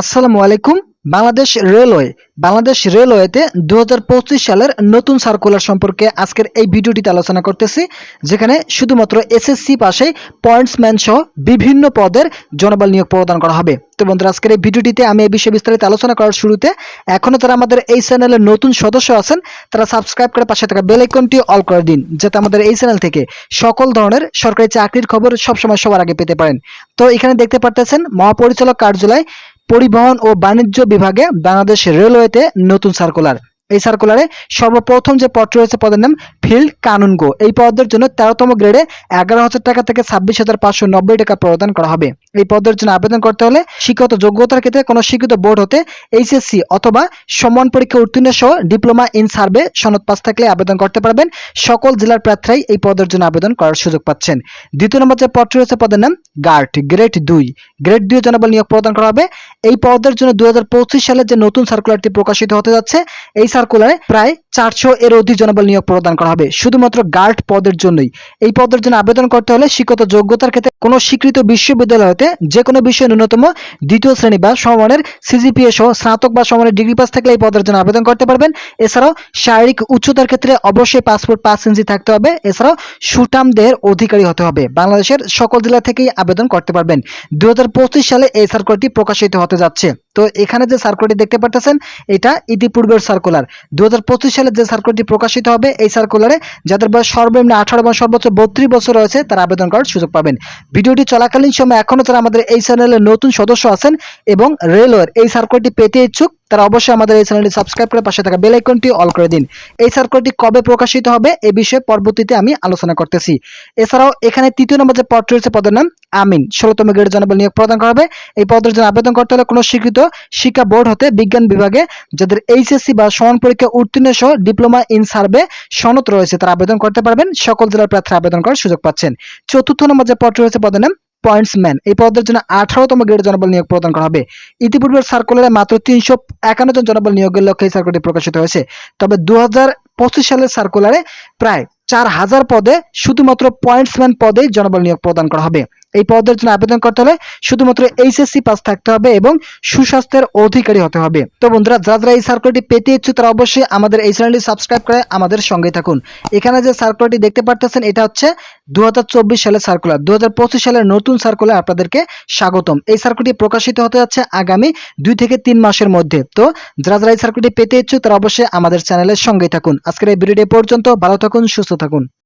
আসসালামু আলাইকুম। বাংলাদেশ রেলওয়ে, বাংলাদেশ রেলওয়েতে দু হাজার পঁচিশ সালের নতুন সার্কুলার সম্পর্কে আজকের এই ভিডিওটিতে আলোচনা করতেছি, যেখানে শুধুমাত্র এসএসসি পাশে পয়েন্টসম্যান সহ বিভিন্ন পদের জনবল নিয়োগ প্রদান করা হবে। তো বন্ধুরা, আজকের এই ভিডিওটিতে আমি এই বিষয়ে বিস্তারিত আলোচনা করার শুরুতে এখনও তারা আমাদের এই চ্যানেলের নতুন সদস্য আছেন, তারা সাবস্ক্রাইব করে পাশে থাকা বেল আইকনটি অল করে দিন, যাতে আমাদের এই চ্যানেল থেকে সকল ধরনের সরকারি চাকরির খবর সবসময় সবার আগে পেতে পারেন। তো এখানে দেখতে পারতেছেন, মহাপরিচালক কার্যালয় পরিবহন ও বাণিজ্য বিভাগে বাংলাদেশ রেলওয়েতে নতুন সার্কুলার। এই সার্কুলারে সর্বপ্রথম যে পদটি রয়েছে, পদের নাম ফিল্ড কানুনগো। এই পদের জন্য তেরোতম গ্রেডে এগারো হাজার টাকা থেকে ছাব্বিশ হাজার পাঁচশো নব্বই টাকা প্রদান করা হবে। এই পদের জন্য আবেদন করতে হলে শিক্ষত যোগ্যতার ক্ষেত্রে কোনো শিক্ষিত বোর্ড হতে এইচএসসি অথবা সমান পরীক্ষা উত্তীর্ণ সহ ডিপ্লোমা ইন সার্ভে সনদ পাস থাকলে আবেদন করতে পারবেন। সকল জেলার প্রার্থীরাই এই পদের জন্য আবেদন করার সুযোগ পাচ্ছেন। দ্বিতীয় নম্বর যে পদটি রয়েছে, পদের নাম গার্ড গ্রেড দুই। গ্রেড দুই জনবল নিয়োগ প্রদান করা হবে। এই পদের জন্য দুই হাজার পঁচিশ সালে যে নতুন সার্কুলারটি প্রকাশিত হতে যাচ্ছে, এই সার্কুলারে প্রায় চারশো এর অধিক জনবল নিয়োগ প্রদান করা হবে। শুধুমাত্র গার্ড পদের জন্যই। এই পদের জন্য আবেদন করতে হলে শিক্ষত যোগ্যতার ক্ষেত্রে কোনো স্বীকৃত বিশ্ববিদ্যালয় হতে যে কোনো বিষয়ে ন্যূনতম দ্বিতীয় শ্রেণি বা সমানের সিজিপিএ সহ স্নাতক বা সমানের ডিগ্রি পাস থাকলে এই পদের জন্য আবেদন করতে পারবেন। এছাড়াও শারীরিক উচ্চতার ক্ষেত্রে অবশ্যই পাসপোর্ট পাঁচ ইঞ্চি থাকতে হবে। এছাড়াও সুটাম দেহের অধিকারী হতে হবে। বাংলাদেশের সকল জেলা থেকেই আবেদন করতে পারবেন। দু হাজার পঁচিশ সালে এই সার্কুলারটি প্রকাশিত হতে যাচ্ছে। তো এখানে যে সার্কুলারটি দেখতে পাচ্ছেন এটা ইতিপূর্বের সার্কুলার দু হাজার পঁচিশ সালে যে সার্কুলারটি প্রকাশিত হবে, এই সার্কুলারে যাদের বয়স সর্বনিম্ন আঠারো এবং সর্বোচ্চ বত্রিশ বছর রয়েছে, তারা আবেদন করার সুযোগ পাবেন। ভিডিওটি চলাকালীন সময় এখনও তারা আমাদের এই চ্যানেলের নতুন সদস্য আছেন এবং রেলওয়ের এই সার্কুলারটি পেতে ইচ্ছুক। তারা অবশ্যই আমাদের এই চ্যানেলটি সাবস্ক্রাইব করে পাশে থাকা বেল আইকনটি অল করে দিন। এই সার্কুলারটি কবে প্রকাশিত হবে এই বিষয়ে পরবর্তীতে আমি আলোচনা করতেছি। এছাড়াও এখানে তৃতীয় নম্বর যে পদটি রয়েছে পদের নাম আমিন। ষোলতম গ্রেড জনবল নিয়োগ প্রদান করা হবে। এই পদের জন্য আবেদন করতে হলে কোনো স্বীকৃত শিক্ষা বোর্ড হতে বিজ্ঞান বিভাগে যাদের এইচএসসি বা সমান পরীক্ষা উত্তীর্ণ সহ ডিপ্লোমা ইন সার্ভে সনদ রয়েছে তারা আবেদন করতে পারবেন। সকল জেলার প্রার্থীরা আবেদন করার সুযোগ পাচ্ছেন। চতুর্থ নম্বর যে পদটি রয়েছে পদের নাম পয়েন্টসম্যান এই পদের জন্য আঠারোতম গ্রেড জনবল নিয়োগ প্রদান করা হবে। ইতিপূর্বে সার্কুলারে মাত্র তিনশো একান্ন জন জনবল নিয়োগের লক্ষ্যে এই সার্কুলারটি প্রকাশিত হয়েছে। তবে দু সালের সার্কুলারে প্রায় চার হাজার পদে শুধুমাত্র পয়েন্টসম্যান পদে জনবল নিয়োগ প্রদান করা হবে। এই পদের জন্য আবেদন করতে হলে শুধুমাত্র এইচএসসি পাস থাকতে হবে এবং সুস্বাস্থ্যের অধিকারী হতে হবে। তো বন্ধুরা, যারা যারা এই সার্কুলারটি পেতে ইচ্ছুক, তারা অবশ্যই আমাদের এই চ্যানেলটি সাবস্ক্রাইব করে আমাদের সঙ্গে থাকুন। এখানে যে সার্কুলারটি দেখতে পারতেছেন, এটা হচ্ছে দু সালের সার্কুলার দু হাজার পঁচিশ সালের নতুন সার্কুলার আপনাদেরকে স্বাগতম। এই সার্কুলারটি প্রকাশিত হতে যাচ্ছে আগামী দুই থেকে তিন মাসের মধ্যে। তো যারা যারা এই সার্কুলারটি পেতে ইচ্ছুক, তারা অবশ্যই আমাদের চ্যানেলের সঙ্গেই থাকুন। আজকের এই ভিডিওটি পর্যন্ত ভালো থাকুন, সুস্থ থাকুন।